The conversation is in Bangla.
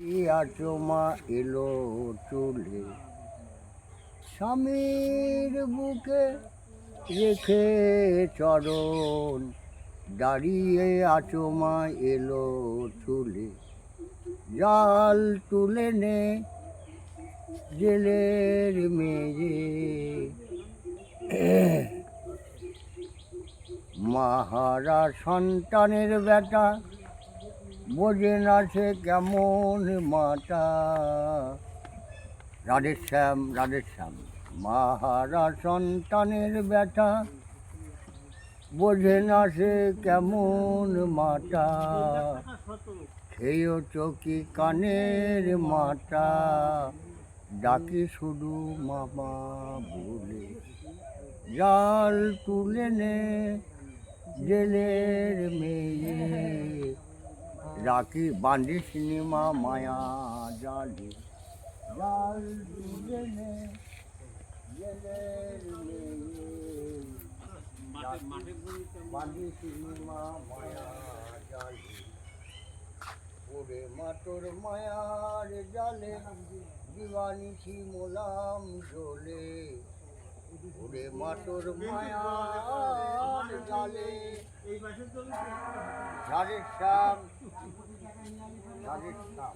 আচমা এলো চলে? স্বামীর বুকে রেখে চরণ, দাঁড়িয়ে আচমা এলো চুলে। জাল তুলে নে জেলের মেয়ে মাহারা সন্তানের বেটা বোঝে না সে কেমন মাটা রাধেশ্যাম রাধেশ্যাম মাহারা সন্তানের ব্যথা। বোঝে সে কেমন মাতা। খেয়েও চকি কানের মাতা। ডাকি শুধু মামা বলে, জাল তুলে নে জেলের মেয়ে। রাখি বান্ডি সিনেমা মায়া জালে। জাল তুলে নে জেলের মেয়ে বান্ডি সিনেমা মায়া মায়ার জালে দিবানিছি মোলাম ঝোলে। ওরে মাতর মায়ার জালে। সাত সাড়ে সাত